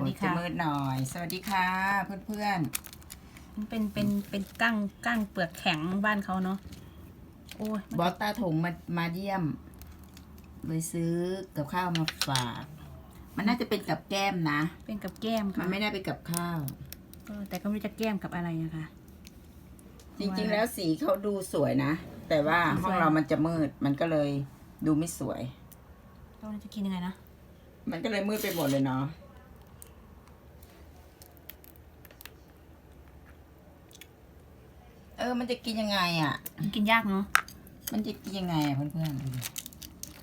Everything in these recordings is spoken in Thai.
มืดหน่อย สวัสดีค่ะเพื่อนมันเป็นเป็นเป็นกั้งกั้งเปลือกแข็งบ้านเขาเนาะโอ้ยๆบอสตาถงมามาเยี่ยมเลยซื้อกับข้าวมาฝาก มันน่าจะเป็นกับแก้มนะ เป็นกับแก้มมัค่ะนไม่ได้เป็นกับข้าว เออแต่ก็ไม่รู้จะแก้มกับอะไรนะคะ จริงๆ แล้วสีเขาดูสวยนะ แต่ว่าสวยห้องเรามันจะมืด มันก็เลยดูไม่สวยเราจะกินยังไงนะมันก็เลยมืดไปหมดเลยเนาะ ออมันจะกินยังไงอะ มันกินยากเนาะมันจะกินยังไงอะเพื่อนๆดูดิ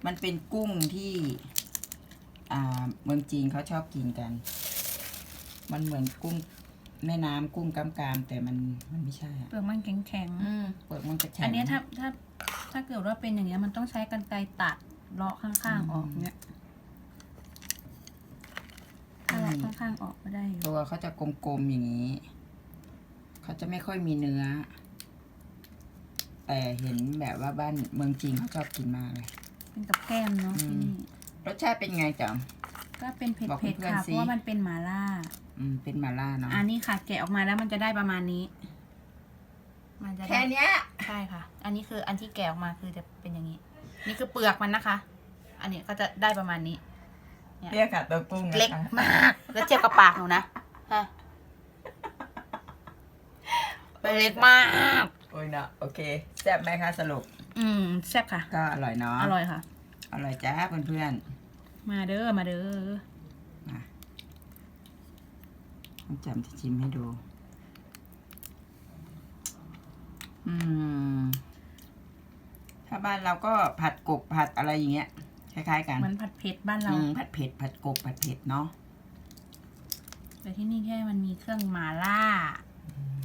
มันเป็นกุ้งที่ อ่าเมืองจีนเขาชอบกินกัน มันเหมือนกุ้งแม่น้ำกุ้งกำกามแต่มันมันไม่ใช่อะเปลือกมันแข็งแข็งๆอืมเปลือกมันจะแข็งอันเนี้ยถ้าถ้าถ้าเกิดว่าเป็นอย่างเงี้ยมันต้องใช้กรรไกรตัดเลาะข้างๆออกเนี้ยถ้าเลาะข้างๆออกก็ได้อยู่ตัวเขาจะกลมๆอย่างนี้ เขาจะไม่ค่อยมีเนื้อ แต่เห็นแบบว่าบ้านเมืองจีนเขาชอบกินมากเลย เป็นกับแก้มเนาะอืมที่นี่รสชาติเป็นไงจ๊ะ ก็เป็นเผ็ดบอกเผ็ดเพื่อนค่ะๆเพสิราะว่ามันเป็นหมาล่า อืมเป็นมาล่าเนาะอันนี้ค่ะ แกะออกมาแล้วมันจะได้ประมาณนี้ มันจะแค่ได้เนี้ยใช่ค่ะ อันนี้คืออันที่แกะออกมาคือจะเป็นอย่างนี้ นี่คือเปลือกมันนะคะ อันนี้ก็จะได้ประมาณนี้ เรียกค่ะตัวกุ้งนะคะเล็กมาก แล้วเทียบกับปากหนูนะฮะเล็กมาก โอ้ยเนาะโอเคแซ่บไหมคะสรุป อืมแซ่บค่ะ ก็อร่อยเนาะอร่อยค่ะ อร่อยจ้าเพื่อนมาเด้อมาเด้อๆมาต้องจำที่ชิมให้ดู อืม ถ้าบ้านเราก็ผัดกบผัดอะไรอย่างเงี้ยคล้ายๆ กันเหมือนผัดเผ็ดบ้านเรา อืมผัดเผ็ดผัดกบผัดเผ็ดเนาะแต่ที่นี่แค่มันมีเครื่องหมาล่า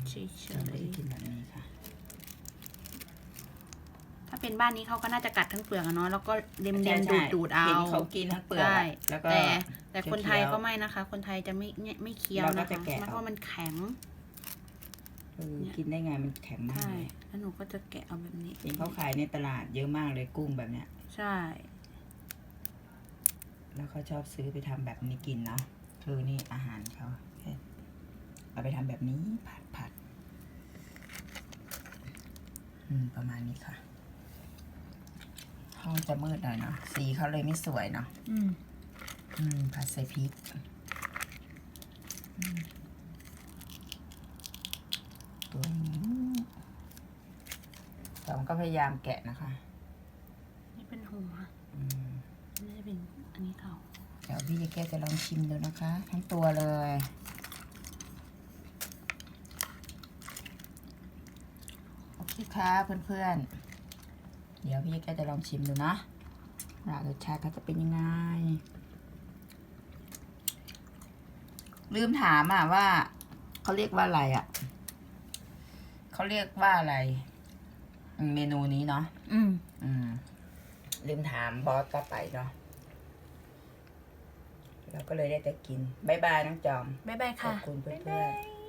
เฉเราไม่ยได้กินแบบนี้ค่ะๆถ้า เป็นบ้านนี้เขาก็น่าจะกัดทั้งเปลือกอะเนาะแล้วก็เล็มใช่ๆใช่ดูดๆเอาเห็นเขากินทั้งเปลือกใช่อะแล้วก็ แต่แต่คนไทยเคี้ยวๆก็ไม่นะคะ คนไทยจะไม่ไม่ไม่เคี้ยวเราก็นะจะคะแกะเพราะว่ามันแข็งเออกินได้ไงมันแข็งมากใช่เลยแล้วหนูก็จะแกะเอาแบบนี้จริงเขาขายในตลาดเยอะมากเลยกุ้งแบบเนี้ย ใช่แล้วเขาชอบซื้อไปทำแบบนี้กินเนาะคือนี่อาหารเขาเอาไปทำแบบนี้ผัดผัดอืมประมาณนี้ค่ะ ห้องจะมืดหน่อยเนาะสีเขาเลยไม่สวยเนาะอืมอืมผัดใส่พริกอืมตัวนี้สองก็พยายามแกะนะคะ นี่เป็นหัวอืมนี่จะเป็นอันนี้เทาเดี๋ยวพี่แก้วจะลองชิมดูนะคะ ทั้งตัวเลยโอเคค่ะเพื่อนๆ เดี๋ยวพี่แก้วจะลองชิมดูนะว่ารสชาติเขาจะเป็นยังไง ลืมถามอะว่าเขาเรียกว่าอะไรอะเขาเรียกว่าอะไรอืมเมนูนี้เนาะอืม อืม ลืมถามบอสก็ไปเนาะเราก็เลยได้แต่กินบายบายน้องจอม บ๊ายบายขอค่ะบคุณเพื่อนๆ